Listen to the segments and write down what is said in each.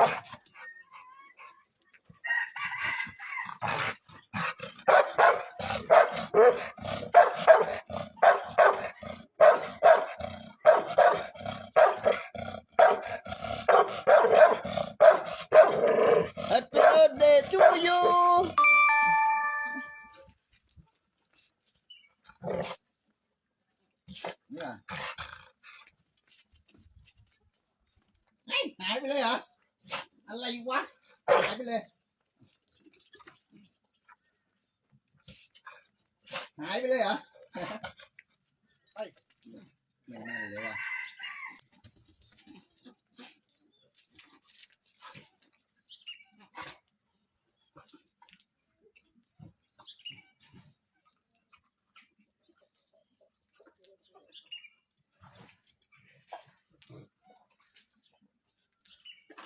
หายไปเลยเหรอ อะไรวะหายไปเลย หายไปเลยเหรอเฮ้ยไม่ได้เลยว่ะ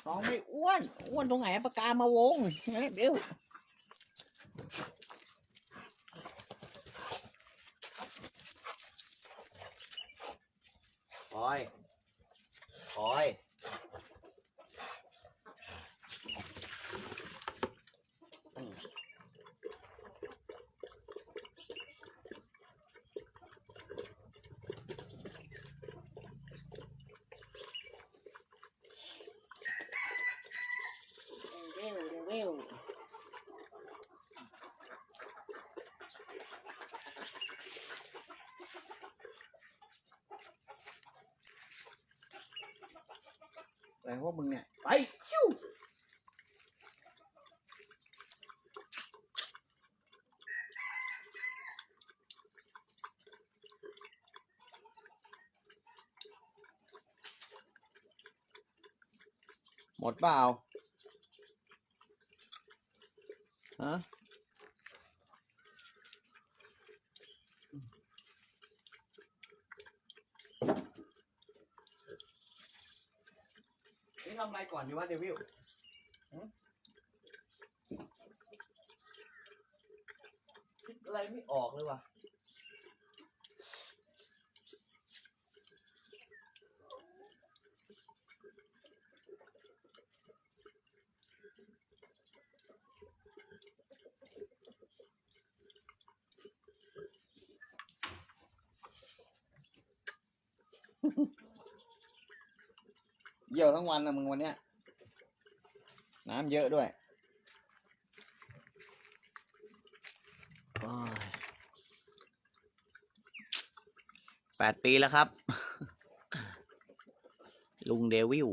สองไม่อ้วน อ้วนตรงไหนปากกามาวงเฮ้ยเดี๋ยว อะไรพวกมึงเนี่ย ไปชิวหมดเปล่าฮะ นี่ทำ อะไรก่อนดีวะเดวิลหึคิดอะไรไม่ออกเลยวะเยี่ยวทั้งวันนะมึงวันเนี้ย น้ำเยอะด้วยโอ้ยแปดปีแล้วครับ ลุงเดวิล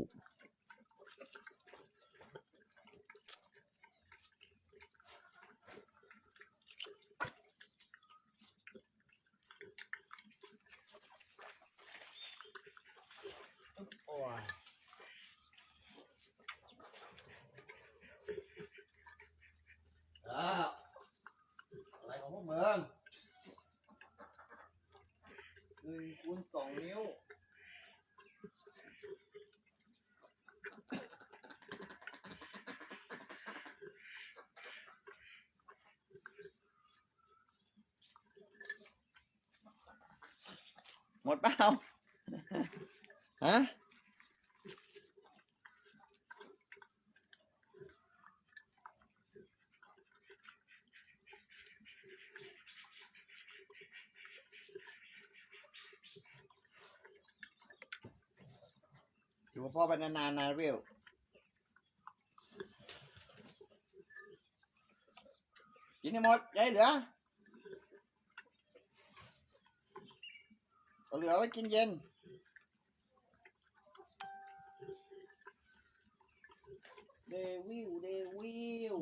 โอ้ย อ้าว อะไรของพวกมึงหนึ่งคูณสองนิ้วหมดเปล่า ฮะ อยู่กับพ่อไปนานๆนวิวกินให้หมดยายเหลือเอาเหลือไว้กินเย็นเดวิลเดวิล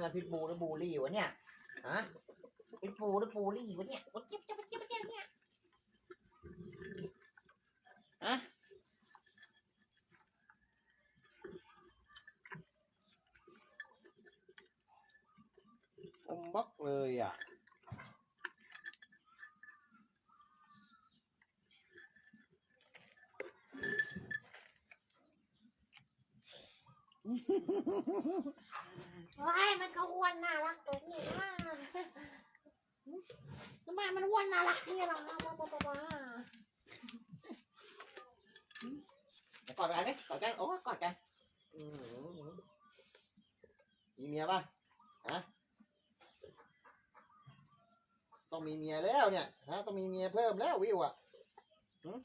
นี่มันพิษบูหรือบูลลี่วะเนี่ยฮะพิษบูหรือบูลลี่วะเนี่ยวะเจ็บเจ็บเจ็บเจ็บเนี่ยฮะอมบักเลยอะ ว้ายมันก็อ้วนน่ารักแบบนี้ว่าทำไมมันอ้วนน่ารักนี่ล่ะว้าวว้าว้ากอดกันดิกอดกันโอ้กอดกันมีเมียป่ะฮะต้องมีเมียแล้วเนี่ยฮะต้องมีเมียเพิ่มแล้ววิวอะอืม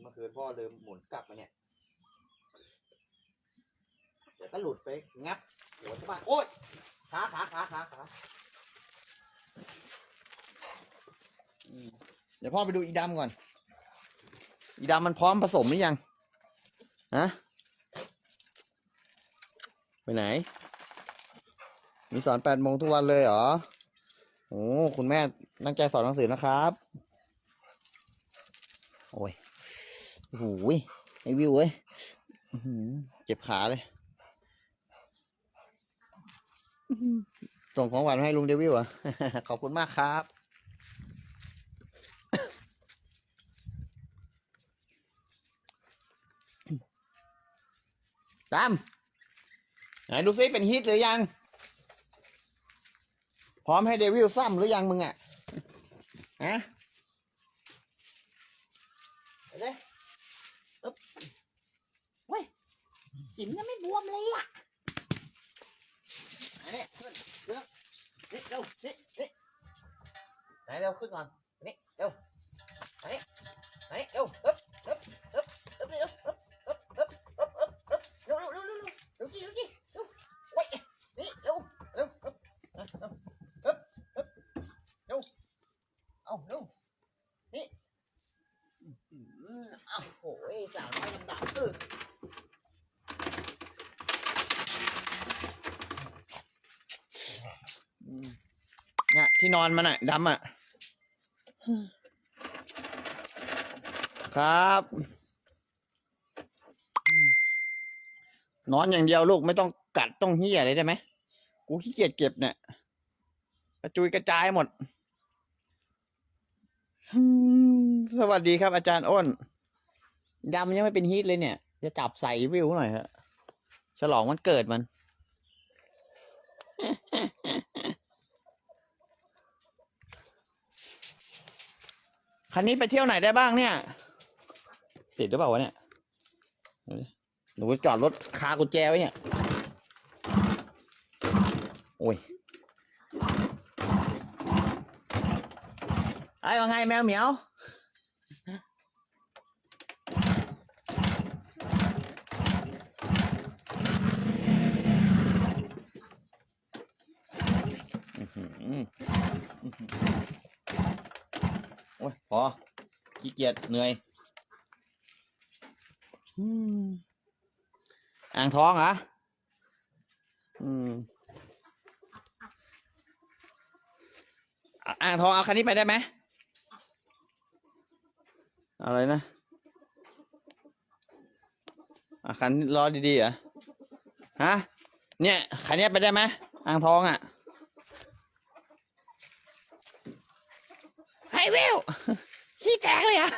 เมื่อคืนพ่อลืมหมุนกลับมาเนี่ย เดี๋ยวก็หลุดไปงับหัวชาวบ้านโอ๊ยขาขาขาขาขาอืมเดี๋ยวพ่อไปดูอีดำก่อน อีดำมันพร้อมผสมหรือยังฮะไปไหน มีสอนแปดโมงทุกวันเลยเหรอโอ้คุณแม่ตั้งใจสอนหนังสือนะครับ โอ้ยโอ้ยไอวิวเว้ยอื้อหือเจ็บขาเลย ส่งของหวานให้ลุงเดวิลอะ ขอบคุณมากครับ ตาม ไหนดูซิเป็นฮิตหรือยัง พร้อมให้เดวิลซ้ำหรือยังมึงอะฮะเลยอึ๊บเว้ยจิ๋มยังไม่บวมเลยอะไหนเนี่ยขึ้นขึ้น นี่เร็วนี่นี่ไหนเร็วขึ้นก่อนนี่เร็วไหนไหนเร็วเออบอึ๊บเร็วอึ๊บอึ๊บอึ๊บอึ๊บอึ๊บอึ๊บเร็วเร็วเร็วเร็วเร็วเร็วกี่เร็วกี่เร็วเว้ยนี่เร็วเร็วอึ๊บอึ๊บอึ๊บอึ๊บอึ๊บเร็วเอาเร็วนี่อืมอ้าวโหยสาวน้อยดำๆเอออืมเนี่ยที่นอนมันอะดำอะครับอืมนอนอย่างเดียวลูกไม่ต้องกัดต้องเหี้ยอะไรได้ไหมกูขี้เกียจเก็บเนี่ยกระจุยกระจายหมดอืมสวัสดีครับอาจารย์อ้นดำยังไม่เป็นฮีทเลยเนี่ย จะจับใส่วิวหน่อยฮะฉลองวันเกิดมัน คันนี้ไปเที่ยวไหนได้บ้างเนี่ย ติดหรือเปล่าวะเนี่ย หนูจอดรถคากุญแจไว้เนี่ย โอ้ย ไอ้ว่าไงแมวเหมียว อื้อหืออื้อหือ โอ้ยพอขี้เกียจเหนื่อยอืมอ่างท้องเหรออืมอะอ่างทองเอาคันนี้ไปได้ไหมอะไรนะอะคันรอดีๆเหรอฮะเนี่ยคันนี้ไปได้ไหมอ่างทองอะ ไฮวิวขี้แตกเลยอะ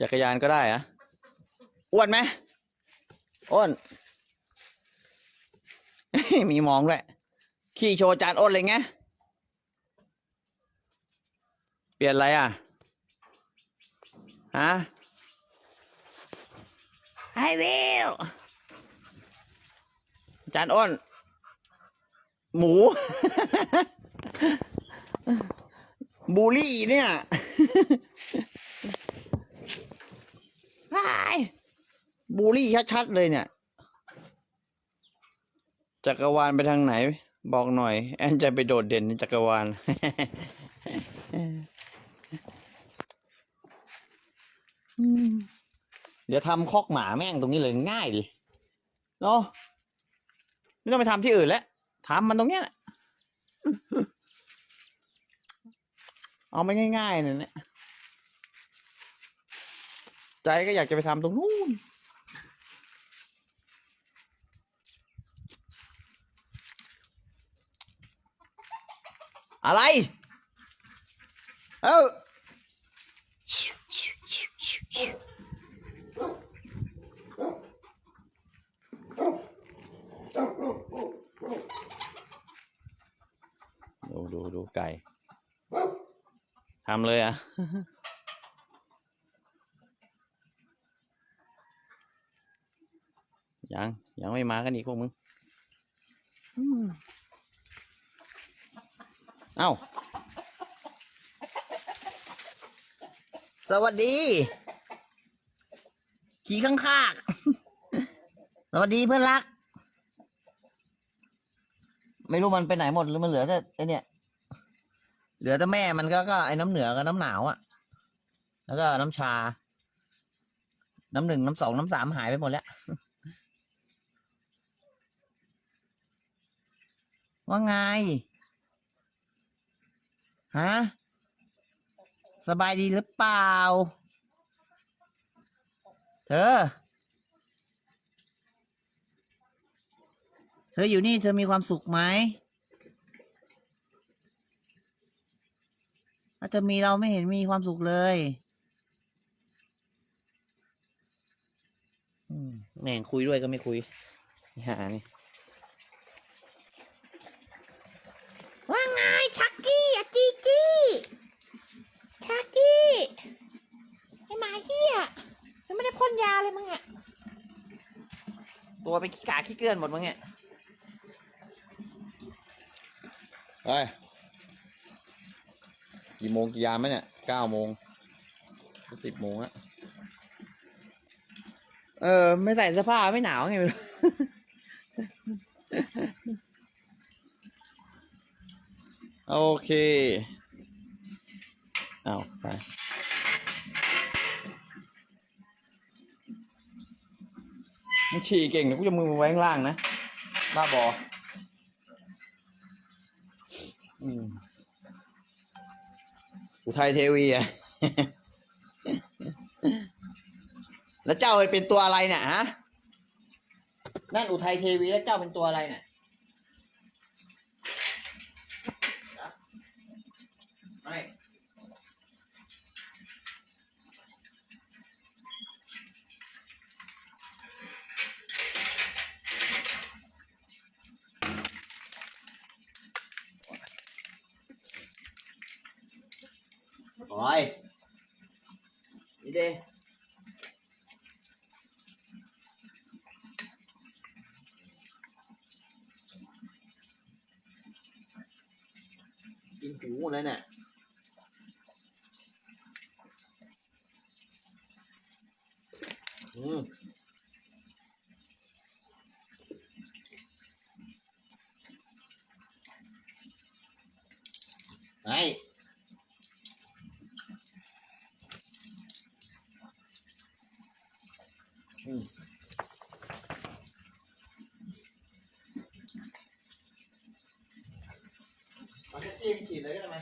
จักรยานก็ได้อะอ้วนไหมอ้วนมีมองด้วยขี่โชว์จานอ้นเลยไงเปลี่ยนอะไรอะฮะ ไฮวิวจานอ้น หมู บูลลี่เนี่ยไายบูลลี่ชัดๆเลยเนี่ย จักรวาลไปทางไหน บอกหน่อย แอนจะไปโดดเด่นในจักรวาลอืมเดี๋ยวทำคอกหมาแม่งตรงนี้เลยง่ายดิเนาะไม่ต้องไปทำที่อื่นแล้วทำมันตรงเนี้ยแหละเอาไม่ง่ายๆเนี่ย ใจก็อยากจะไปทำตรงนู้นอะไร เอ้าดูดูดูไก่ ทำเลยอะ ยัง ยังไม่มากันอีกพวกมึงอืมเอ้า สวัสดี ขี่ข้างคากสวัสดีเพื่อนรัก ไม่รู้มันไปไหนหมดหรือมันเหลือแต่ไอเนี่ย เหลือแต่แม่มันก็ก็ไอ้น้ำเหนือกับน้ำหนาวอะ่ะ แล้วก็น้ำชา น้ำหนึ่งน้ำสองน้ำสามหายไปหมดแล้ว ว่าไง ฮะ สบายดีหรือเปล่า เธอ เธออยู่นี่เธอมีความสุขไหม ถ้าเธอมีเราไม่เห็นมีความสุขเลยอืมแม่งคุยด้วยก็ไม่คุยหานี่ว่าไงชักกี้อะจีจี้ชักกี้ไอ้หมาเหี้ยยังไม่ได้พ่นยาเลยมึงอะตัวเป็นขี้กาขี้เกลื่อนหมดมั้งเนี่ยเฮ้ย กี่โมงกี่ยามไหมเนี่ยเก้าโมงสิบโมงอะเออ ไม่ใส่เสื้อผ้าไม่หนาวไงไม่รู้โอเคเอาไปมึงฉี่เก่งนะกูจะมือไว้ข้างล่างนะ บ้าบออืม อุทัยเทวีอะแล้วเจ้าเป็นตัวอะไรเนี่ยฮะ นั่นอุทัยเทวีแล้วเจ้าเป็นตัวอะไรเนี่ยไม่ อยนี่เด้กินหูเลยเนี่ย อืมไอ้อืมมัน จะจิ้มฉีดเลยก็ได้ไหม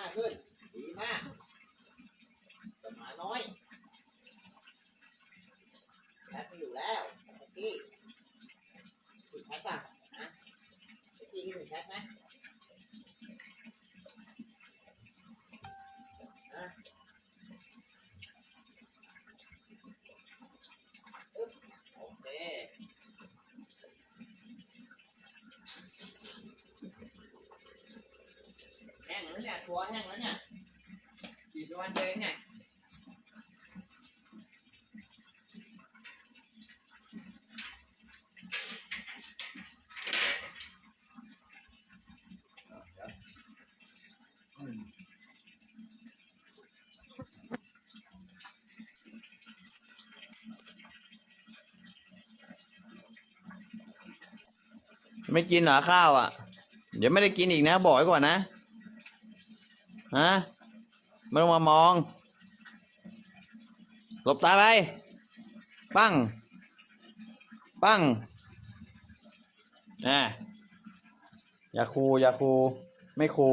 น้าขึ้น ดีมากสมาน้อยแพทไม่อยู่แล้วเมื่อกี้ถึงแพทป่ะฮะเมื่อกี้คิดถึงแพทไหมฮะอึ๊บโอเค แหัวแห้งแล้วเนี่ยกี่วันเดียวเองเนี่ยไม่กินเหรอข้าวอะ เดี๋ยวไม่ได้กินอีกนะ บอกไว้ก่อนนะ ฮะไม่ต้องมามอง หลบตาไป ปั้ง ปั้งอ่าอย่าคูอย่าคู ไม่คู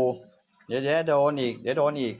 เดี๋ยวเดี๋ยวโดนอีก เดี๋ยวโดนอีก